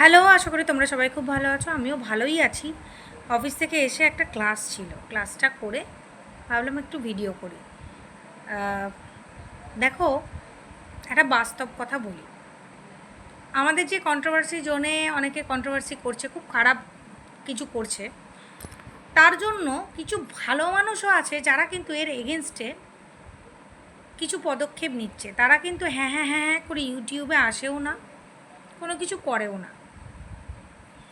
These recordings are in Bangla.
হ্যালো, আশা করি তোমরা সবাই খুব ভালো আছো। আমিও ভালোই আছি। অফিস থেকে এসে একটা ক্লাস ছিল। ক্লাসটা করে ভাবলাম একটু ভিডিও করি। দেখো, একটা বাস্তব কথা বলি। আমাদের যে কন্ট্রোভার্সি জোনে অনেকে কন্ট্রোভার্সি করছে, খুব খারাপ কিছু করছে, তার জন্য কিছু ভালো মানুষও আছে যারা কিন্তু এর এগেনস্টে কিছু পদক্ষেপ নিচ্ছে। তারা কিন্তু হ্যাঁ হ্যাঁ হ্যাঁ হ্যাঁ করে ইউটিউবে আসেও না, কোনো কিছু করেও না।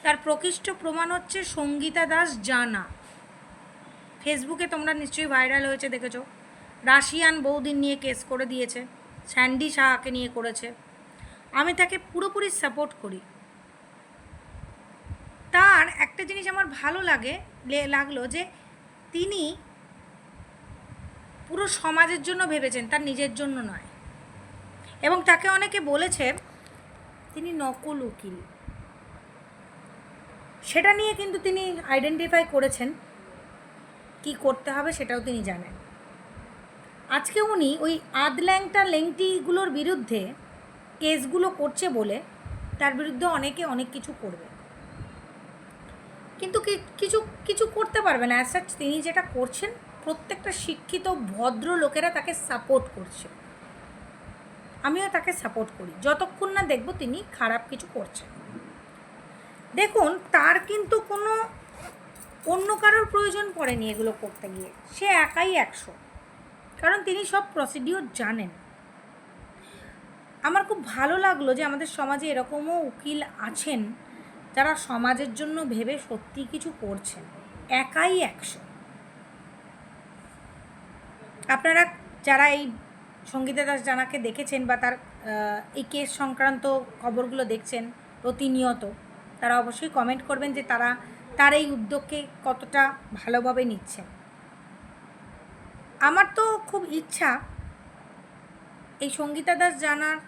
তার প্রকৃষ্ট প্রমাণ হচ্ছে সঙ্গীতা দাস জানা। ফেসবুকে তোমরা নিশ্চয়ই ভাইরাল হয়েছে, দেখেছ? রাশিয়ান বৌদিন নিয়ে কেস করে দিয়েছে, স্যান্ডি সাহাকে নিয়ে করেছে। আমি তাকে পুরোপুরি সাপোর্ট করি। তার একটা জিনিস আমার ভালো লাগে লাগল যে তিনি পুরো সমাজের জন্য ভেবেছেন, তার নিজের জন্য নয়। এবং তাকে অনেকে বলেছে, তিনি নকল উকিল। সেটা নিয়ে কিন্তু তিনি আইডেন্টিফাই করেছেন। কি করতে হবে সেটাও তিনি জানেন। আজকে উনি ওই আদল্যাংটা লেংটিগুলোর বিরুদ্ধে কেসগুলো করছে বলে তার বিরুদ্ধে অনেকে অনেক কিছু করবে। কিন্তু কিছু কিছু করতে পারবে না। অ্যাজ তিনি যেটা করছেন, প্রত্যেকটা শিক্ষিত, ভদ্র লোকেরা তাকে সাপোর্ট করছে। আমিও তাকে সাপোর্ট করি। যতক্ষণ না দেখব তিনি খারাপ কিছু করছেন। দেখুন, তার কিন্তু কোনো, অন্য কারোর প্রয়োজন পড়েনি এগুলো করতে গিয়ে। সে একাই একশো। কারণ তিনি সব প্রসিডিওর জানেন। আমার খুব ভালো লাগল যে আমাদের সমাজে এরকমও উকিল আছেন যারা সমাজের জন্য ভেবে সত্যি কিছু করছেন। একাই একশো। আপনারা যারা এই সঙ্গীতা দাস জানাকে দেখেছেন বা তার এই কেস সংক্রান্ত খবরগুলো দেখছেন, প্রতিনিয়ত তারা অবশ্যই কমেন্ট করবেন যে তারা, তার এই উদ্যোগকে কতটা ভালোভাবে নিচ্ছেন আমার তো খুব ইচ্ছা এই সঙ্গীতা দাস জানার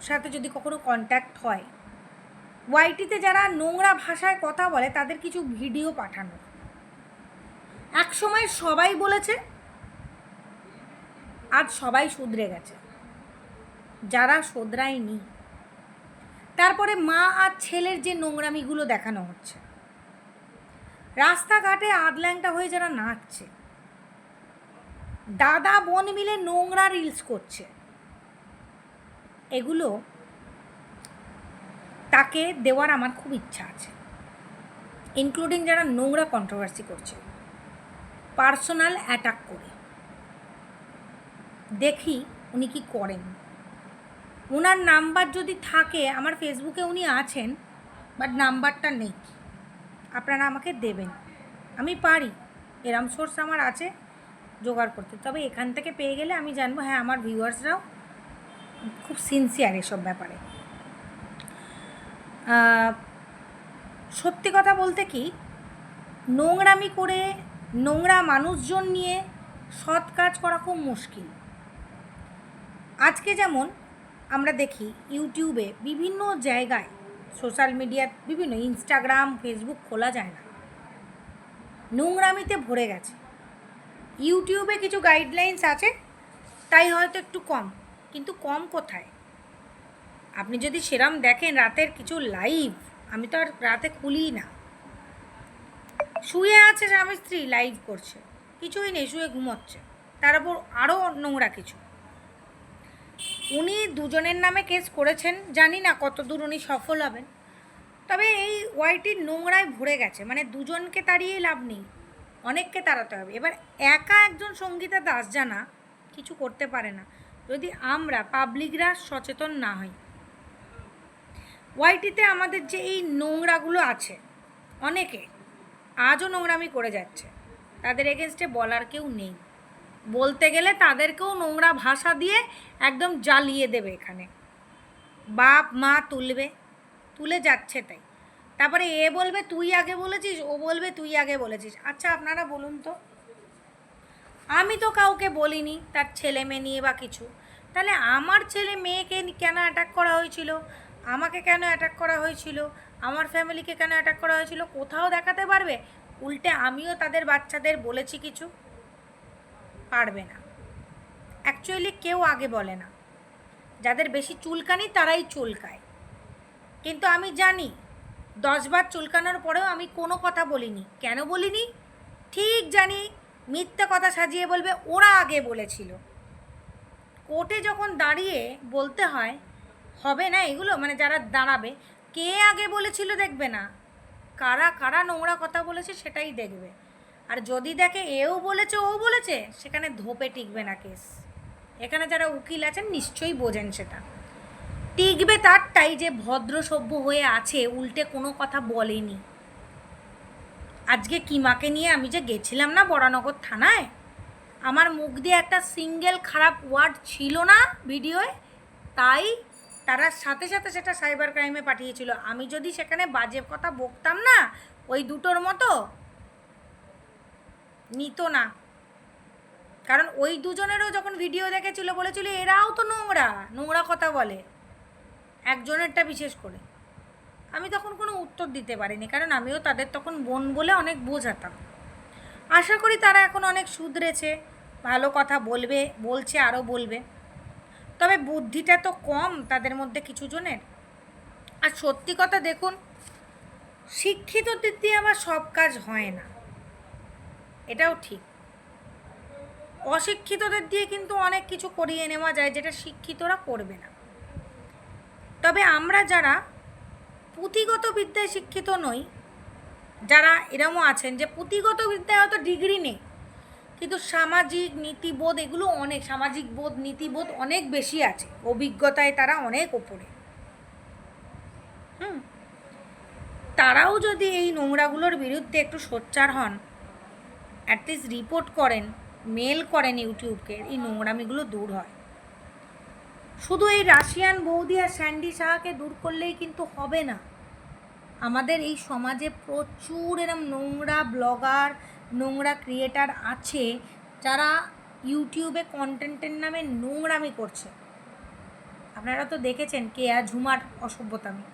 সাথে যদি কখনো কন্ট্যাক্ট হয়। ওয়াইটিতে যারা নোংরা ভাষায় কথা বলে, তাদের কিছু ভিডিও পাঠানো। এক সময় সবাই বলেছে, আজ সবাই শুধরে গেছে। যারা শোধরায়নি তারপরে মা আর ছেলের যে নোংরামিগুলো দেখানো হচ্ছে। রাস্তাঘাটে আদল্যাংটা হয়ে যারা নাচছে। দাদা বোন মিলে নোংরা রিলস করছে। এগুলো তাকে দেওয়ার আমার খুব ইচ্ছা আছে। ইনক্লুডিং যারা নোংরা কন্ট্রোভার্সি করছে। পার্সোনাল অ্যাটাক করে। দেখি উনি কি করেন। ওনার নাম্বার যদি থাকে, আমার ফেসবুকে উনি আছেন বাট নাম্বারটা নেই। আপনারা আমাকে দেবেন। আমি পারি। এরম সোর্স আমার আছে, জোগাড় করতে। তবে এখান থেকে পেয়ে গেলে আমি জানব হ্যাঁ আমার ভিউয়ার্সরাও খুব সিনসিয়ার এসব ব্যাপারে। সত্যি কথা বলতে কি, নোংরামি করে নোংরা মানুষজন নিয়ে সৎ কাজ করা খুব মুশকিল। আজকে যেমন আমরা দেখি ইউটিউবে বিভিন্ন জায়গায় সোশ্যাল মিডিয়া বিভিন্ন ইনস্টাগ্রাম, ফেসবুক খোলা যায় না। নোংরামিতে ভরে গেছে। ইউটিউবে কিছু গাইডলাইন্স আছে, তাই হয়তো একটু কম, কিন্তু কম কোথায়? আপনি যদি সেরম দেখেন রাতের কিছু লাইভ আমি তো আর রাতে খুলি না। শুয়ে আছে স্বামী স্ত্রী লাইভ করছে, কিছুই নেই, শুয়ে ঘুমোচ্ছে। তার উপর আরও নোংরা কিছু। উনি দুজনের নামে কেস করেছেন, জানি না কত দূর উনি সফল হবেন। তবে এই ওয়াইটির নোংরায় ভরে গেছে মানে দুজনকে তাড়িয়ে লাভ নেই, অনেককে তাড়াতে হবে। এবার একা একজন সঙ্গীতা দাস জানা কিছু করতে পারে না, যদি আমরা পাবলিকরা সচেতন না হই। ওয়াইটিতে আমাদের যে এই নোংরাগুলো আছে, অনেকে আজও নোংরামি করে যাচ্ছে, তাদের এগেনস্টে বলার কেউ নেই। বলতে গেলে তাদেরকেও নোংরা ভাষা দিয়ে একদম জ্বালিয়ে দেবে এখানে। বাপ, মা তুলবে, তুলে যাচ্ছে তাই। তারপরে এ বলবে, তুই আগে বলেছিস, ও বলবে, তুই আগে বলেছিস। আচ্ছা আপনারা বলুন তো। আমি তো কাউকে বলিনি, তার ছেলে মেয়ে নিয়ে বা কিছু। তাহলে আমার ছেলে মেয়েকে কেন অ্যাটাক করা হয়েছিল? আমাকে কেন অ্যাটাক করা হয়েছিল? আমার ফ্যামিলিকে কেন অ্যাটাক করা হয়েছিল? কোথাও দেখাতে পারবে? উল্টে আমিও তাদের বাচ্চাদের বলেছি কিছু। পারবে না। অ্যাকচুয়ালি কেউ আগে বলে না। যাদের বেশি চুলকানি তারাই চুলকায়। কিন্তু আমি জানি দশবার চুলকানোর পরেও আমি কোনো কথা বলিনি। কেন বলিনি? ঠিক জানি, মিথ্যে কথা সাজিয়ে বলবে ওরা আগে বলেছিল। কোর্টে যখন দাঁড়িয়ে বলতে হয়, হবে না এগুলো? মানে যারা দাঁড়াবে, কে আগে বলেছিল দেখবে না। কারা কারা নোংরা কথা বলেছে সেটাই দেখবে। আর যদি দেখে এও বলেছে, ও বলেছে, সেখানে ধোপে টিকবে না কেস। এখানে যারা উকিল আছেন, নিশ্চয়ই বোঝেন সেটা। টিকবে তারটাই যে ভদ্র সভ্য হয়ে আছে, উল্টে কোনো কথা বলেনি। আজকে কিমাকে নিয়ে আমি যে গেছিলাম না বরানগর থানায়, আমার মুখ দিয়ে একটা সিঙ্গেল খারাপ ওয়ার্ড ছিল না ভিডিওয়, তাই তারা সাথে সাথে সেটা সাইবার ক্রাইমে পাঠিয়েছিল। আমি যদি সেখানে বাজে কথা বকতাম না, ওই দুটোর মতো নিত না। কারণ ওই দুজনেরও যখন ভিডিও দেখেছিল, বলেছিল, এরাও তো নোংরা। নোংরা কথা বলে। একজনেরটা বিশেষ করে। আমি তখন কোনো উত্তর দিতে পারিনি, কারণ আমিও তাদের তখন বোন বলে অনেক বোঝাতাম। আশা করি তারা এখন অনেক শুধরেছে, ভালো কথা বলবে, বলছে, আরও বলবে। তবে বুদ্ধিটা তো কম তাদের মধ্যে কিছু জনের। আর সত্যি কথা দেখুন, শিক্ষিত দিক দিয়ে আমার সব কাজ হয় না। এটাও ঠিক। অশিক্ষিতদের দিয়ে কিন্তু অনেক কিছু করিয়ে নেওয়া যায় যেটা শিক্ষিতরা করবে না। তবে আমরা যারা পুঁথিগত বিদ্যায় শিক্ষিত নই, যারা এরমও আছেন যে পুঁথিগত বিদ্যায় হয়তো ডিগ্রি নেই, কিন্তু সামাজিক নীতিবোধ এগুলো অনেক, সামাজিক বোধ, নীতিবোধ অনেক বেশি আছে। অভিজ্ঞতায় তারা অনেক ওপরে। হুম? তারাও যদি এই নোংরাগুলোর বিরুদ্ধে একটু সোচ্চার হন অ্যাটলিস্ট রিপোর্ট করেন মেল করেন ইউটিউবকে এই নোংরামিগুলো দূর হয়। শুধু এই রাশিয়ান বৌদি আর স্যান্ডি সাহাকে দূর করলেই কিন্তু হবে না। আমাদের এই সমাজে প্রচুর এরম নোংরা ব্লগার, নোংরা ক্রিয়েটার আছে, যারা ইউটিউবে কন্টেন্টের নামে নোংরামি করছে। আপনারা তো দেখেছেন কেয়া ঝুমার অসভ্যতামি।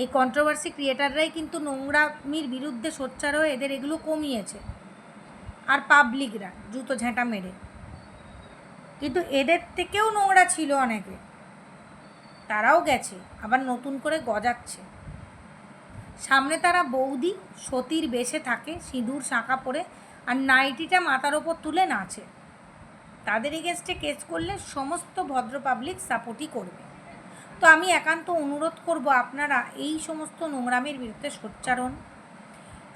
এই কন্ট্রোভার্সি ক্রিয়েটাররাই কিন্তু নোংরামির বিরুদ্ধে সোচ্চার হয়ে এদের এগুলো কমিয়েছে। আর পাবলিকরা জুতো ঝেঁটা মেরে। কিন্তু এদের থেকেও নোংরা ছিল অনেকে। তারাও গেছে, আবার নতুন করে গজাচ্ছে। সামনে তারা বৌদি, সতীর বেশে থাকে, সিঁদুর, শাঁখা পরে, আর নাইটিটা মাথার ওপর তুলে নাচে। তাদের এগেনস্টে কেস করলে সমস্ত ভদ্র পাবলিক সাপোর্টই করবে। তো আমি একান্ত অনুরোধ করব আপনারা এই সমস্ত নোংরামির বিরুদ্ধে সোচ্চার হন।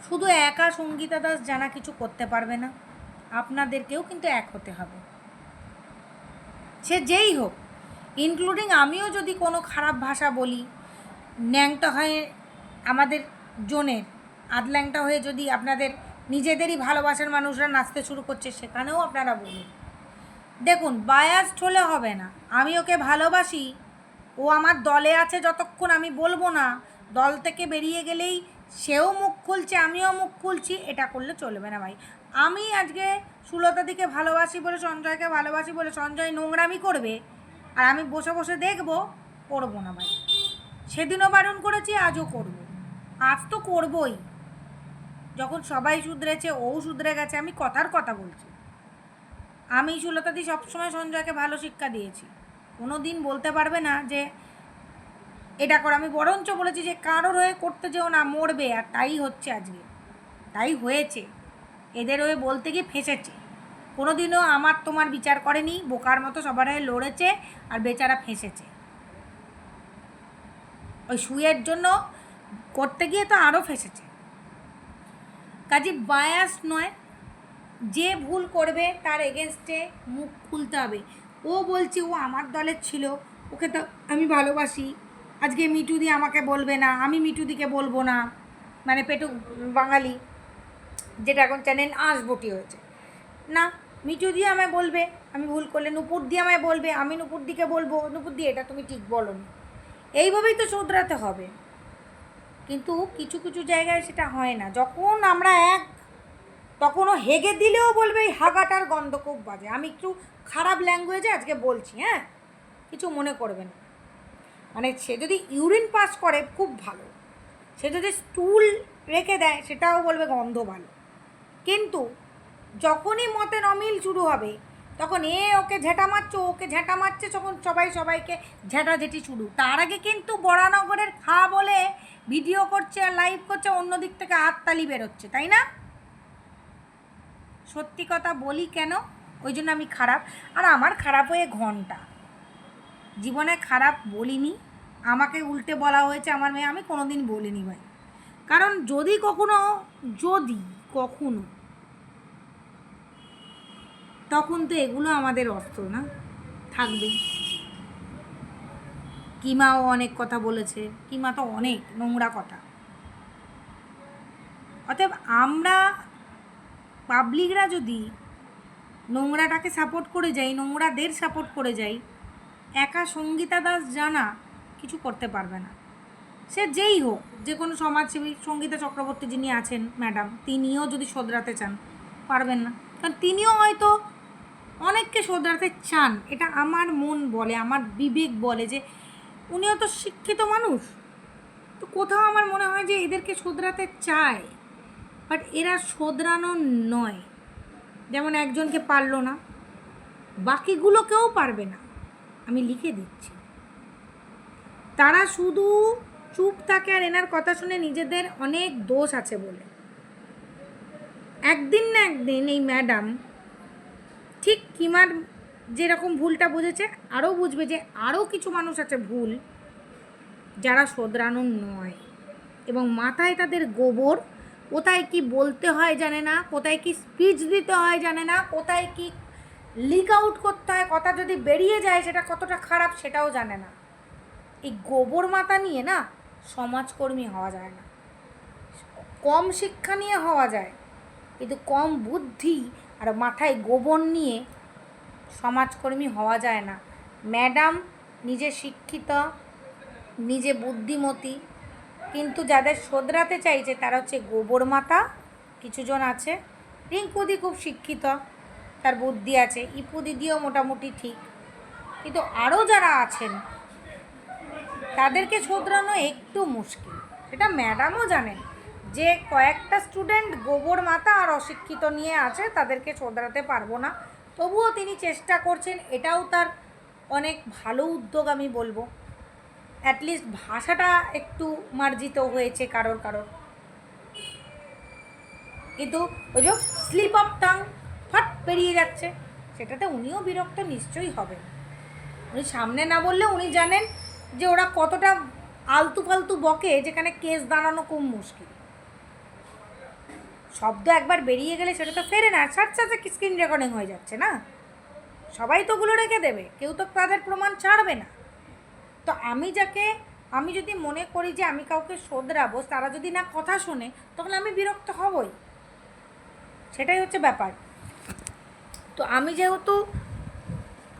শুধু একা সঙ্গীতা দাস জানা কিছু করতে পারবে না। আপনাদেরকেও কিন্তু এক হতে হবে। সে যেই হোক ইনক্লুডিং আমিও যদি কোনো খারাপ ভাষা বলি, ন্যাংটা হয়ে আমাদের জনের আধল্যাংটা হয়ে যদি আপনাদের নিজেদেরই ভালোবাসার মানুষরা নাচতে শুরু করছে, সেখানেও আপনারা বলুন। দেখুন বায়াসড হলে হবে না। আমি ওকে ভালোবাসি, ও আমার দলে আছে যতক্ষণ আমি বলব না, দল থেকে বেরিয়ে গেলেই সেও মুখ খুলছে, আমিও মুখ খুলছি, এটা করলে চলবে না ভাই। আমি আজকে সুলতাদিকে ভালোবাসি বলে, সঞ্জয়কে ভালোবাসি বলে, সঞ্জয় নোংরামি করবে, আর আমি বসে বসে দেখব, করব না ভাই। সেদিনও বারণ করেছি, আজও করব। আজ তো করবই। যখন সবাই শুধরেছে, ও শুধরে গেছে, আমি কথার কথা বলছি। আমি সুলতাদি সবসময় সঞ্জয়কে ভালো শিক্ষা দিয়েছি। কোনো দিন বলতে পারবে না যে এটা করো, আমি বরঞ্চ বলেছি যে কারোর হয়ে করতে যেও না, মরবে, আর তাই হচ্ছে আজকে। তাই হয়েছে। এদের হয়ে বলতে গিয়ে ফেঁসেছে। কোনো দিনও আমার তোমার বিচার করেনি, বোকার মতো সবার হয়ে লড়েছে, আর বেচারা ফেঁসেছে। ওই শুয়ের জন্য করতে গিয়ে তো আরও ফেসেছে। কাজে বায়াস নয়, যে ভুল করবে তার এগেনস্টে মুখ খুলতে হবে। ও বলছে, ও আমার দলের ছিল, ওকে তো আমি ভালোবাসি। আজকে মিটুদি আমাকে বলবে না, আমি মিটুদিকে বলব না। মানে পেটু বাঙালি, যেটা এখন চ্যানেল আঁশবটি হয়েছে। না মিটু দিয়ে আমায় বলবে, আমি ভুল করলে নুপুর দিয়ে আমায় বলবে, আমি নুপুর দিকে বলব। নুপুর দিয়ে এটা তুমি ঠিক বলো এইভাবেই তো শুধরাতে হবে। কিন্তু কিছু কিছু জায়গায় সেটা হয় না। যখন আমরা এক, তখনও হেগে দিলেও বলবে এই হাগাটার গন্ধ খুব বাজে। আমি একটু খারাপ ল্যাঙ্গুয়েজে আজকে বলছি হ্যাঁ? কিছু মনে করবে না। মানে সে যদি ইউরিন পাস করে, খুব ভালো। সে যদি স্টুল রেখে দেয়, সেটাও বলবে গন্ধ ভালো। কিন্তু যখনই মতের অমিল শুরু হবে, তখন এ ওকে ঝেঁটা মারছে, ওকে ঝেঁটা মারছে, তখন সবাই সবাইকে ঝেঁটাঝেঁটি শুরু। তার আগে কিন্তু বরানগরের বলে ভিডিও করছে আর লাইভ করছে, অন্য দিক থেকে হাততালি বেরোচ্ছে, তাই না? সত্যি কথা বলি কেন? ওই জন্য আমি খারাপ। আর আমার খারাপ হয়ে ঘণ্টা। জীবনে খারাপ বলিনি। আমাকে উল্টে বলা হয়েছে, আমার মেয়ে, আমি কোনো দিন বলিনি ভাই। কারণ যদি কখনো যদি কখনো, তখন তো এগুলো আমাদের অস্ত্র না থাকবে কিমাও অনেক কথা বলেছে, কিমা তো অনেক নোংরা কথা। অতএব আমরা পাবলিকরা যদি নোংরাটাকে সাপোর্ট করে যাই, নোংরাদের সাপোর্ট করে যাই, একা সঙ্গীতা দাস জানা কিছু করতে পারবে না। সে যেই হোক, যে কোনো সমাজসেবী সঙ্গীতা চক্রবর্তী যিনি আছেন, ম্যাডাম, তিনিও যদি শোধরাতে চান, পারবেন না। কারণ তিনিও হয়তো অনেককে শোধরাতে চান। এটা আমার মন বলে, আমার বিবেক বলে যে উনিও তো শিক্ষিত মানুষ। তো কোথাও আমার মনে হয় যে এদেরকে শোধরাতে চায়। বাট এরা শোধরানো নয়। যেমন একজনকে পারল না, বাকিগুলোকেও পারবে না। আমি লিখে দিচ্ছি। তারা শুধু চুপ থাকে আর এনার কথা শুনে নিজেদের অনেক দোষ আছে বলে। একদিন না একদিন এই ম্যাডাম ঠিক কিমার যেরকম ভুলটা বুঝেছে, আরও বুঝবে যে আরও কিছু মানুষ আছে ভুল যারা শোধরানোর নয় এবং মাথায় তাদের গোবর, কোথায় কি বলতে হয় জানে না, কোথায় কি স্পিচ দিতে হয় জানে না, কোথায় কি লিক আউট করতে হয়, কথা যদি বেরিয়ে যায় সেটা কতটা খারাপ সেটাও জানে না। এই গোবর মাথা নিয়ে না সমাজকর্মী হওয়া যায় না। কম শিক্ষা নিয়ে হওয়া যায়, কিন্তু কম বুদ্ধি আর মাথায় গোবর নিয়ে সমাজকর্মী হওয়া যায় না। ম্যাডাম নিজে শিক্ষিত, নিজে বুদ্ধিমতী, কিন্তু যাদের শোধরাতে চাইছে তারা হচ্ছে গোবর মাতা কিছুজন আছে রিঙ্কুদি খুব শিক্ষিত, তার বুদ্ধি আছে, ইপু দিদিও মোটামুটি ঠিক। কিন্তু আরও যারা আছেন তাদেরকে শোধরানো একটু মুশকিল। সেটা ম্যাডামও জানেন যে কয়েকটা স্টুডেন্ট গোবর মাথা আর অশিক্ষিত নিয়ে আছে, তাদেরকে শোধরাতে পারব না। তবুও তিনি চেষ্টা করছেন, এটাও তার অনেক ভালো উদ্যোগ আমি বলব। অ্যাটলিস্ট ভাষাটা একটু মার্জিত হয়েছে কারোর কারোর। কিন্তু ওই যে স্লিপ অফ টাং ফট পেরিয়ে যাচ্ছে, সেটাতে উনিও বিরক্ত নিশ্চয়ই হবেন। উনি সামনে না বললে উনি জানেন যে ওরা কতটা আলতু ফালতু বকে যেখানে কেস দাঁড়ানো খুব মুশকিল। শব্দ একবার বেরিয়ে গেলে সেটা তো ফেরে না সাথে সাথে স্ক্রিন রেকর্ডিং হয়ে যাচ্ছে না। সবাই তো ওগুলো রেখে দেবে, কেউ তো তাদের প্রমাণ ছাড়বে না। তো আমি যাকে, আমি যদি মনে করি যে আমি কাউকে শোধরাবো, তারা যদি না কথা শোনে তখন আমি বিরক্ত হবই। সেটাই হচ্ছে ব্যাপার। তো আমি যেহেতু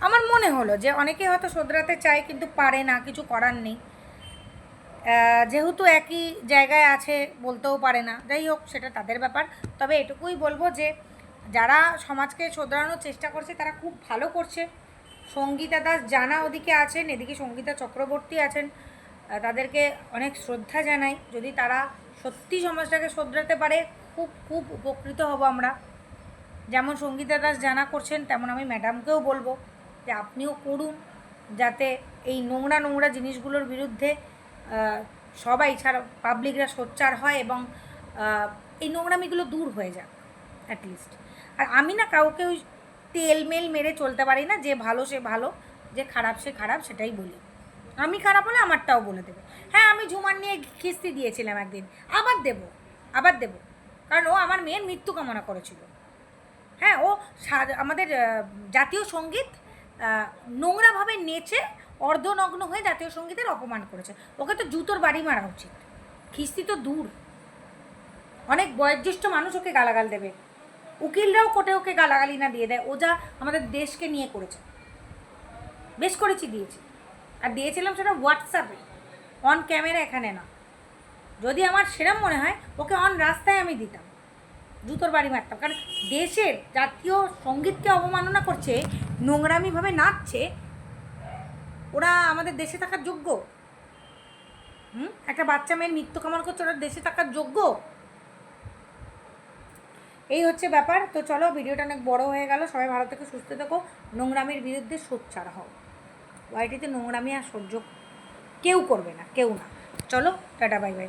আমার মনে হলো যে অনেকে হয়তো শোধরাতে চায় কিন্তু পারে না, কিছু করার নেই। যেহেতু একই জায়গায় আছে, বলতেও পারে না। যাই হোক, সেটা তাদের ব্যাপার। তবে এটুকুই বলব যে, যারা সমাজকে শোধরানোর চেষ্টা করছে, তারা খুব ভালো করছে। সঙ্গীতা দাস জানা ওদিকে আছেন, এদিকে সঙ্গীতা চক্রবর্তী আছেন। তাদেরকে অনেক শ্রদ্ধা জানাই। যদি তারা সত্যি সমাজটাকে শোধরাতে পারে, খুব খুব উপকৃত হব আমরা। যেমন সঙ্গীতা দাস জানা করছেন, তেমন আমি ম্যাডামকেও বলব। যে আপনিও করুন যাতে এই নোংরা নোংরা জিনিসগুলোর বিরুদ্ধে সবাই ছাড়া পাবলিকরা সোচ্চার হয় এবং এই নোংরামিগুলো দূর হয়ে যাক অ্যাটলিস্ট আর আমি না কাউকে ওই তেলমেল মেরে চলতে পারি না, যে ভালো সে ভালো, যে খারাপ সে খারাপ সেটাই বলি। আমি খারাপ হলে আমারটাও বলে দেবে। হ্যাঁ আমি ঝুমার নিয়ে খিস্তি দিয়েছিলাম একদিন, আবার দেব আবার দেব। কারণ ও আমার মেয়ের মৃত্যু কামনা করেছিল। হ্যাঁ ও আমাদের জাতীয় সংগীত নোংরাভাবে নেচে অর্ধনগ্ন হয়ে জাতীয় সঙ্গীতের অপমান করেছে। ওকে তো জুতোর বাড়ি মারা উচিত। খিস্তি তো দূর। অনেক বয়োজ্যেষ্ঠ মানুষ ওকে গালাগাল দেবে। উকিলরাও কোটে ওকে গালাগালি না দিয়ে দেয়। ও যা আমাদের দেশকে নিয়ে করেছে। বেশ করেছি, দিয়েছি। আর দিয়েছিলাম সেটা হোয়াটসঅ্যাপে অন ক্যামেরা এখানে না। যদি আমার সেরম মনে হয়, ওকে অন রাস্তায় আমি দিতাম। জুতোর বাড়ি মারতাম। কারণ দেশের জাতীয় সঙ্গীতকে অবমাননা করছে নোংরামিভাবে নাচছে, ওরা আমাদের দেশে থাকার যোগ্য? হুম? একটা বাচ্চা মেয়ের মৃত্যু কামনা করছে, ওরা দেশে থাকার যোগ্য? এই হচ্ছে ব্যাপার। তো চলো, ভিডিওটা অনেক বড় হয়ে গেল। সবাই ভালো থেকে, সুস্থ থেকো। নোংরামির বিরুদ্ধে সোচ্চার হও। ওয়াইটিতে নোংরামি আর সহ্য কেউ করবে না, কেউ না। চলো, টাটা, বাই বাই।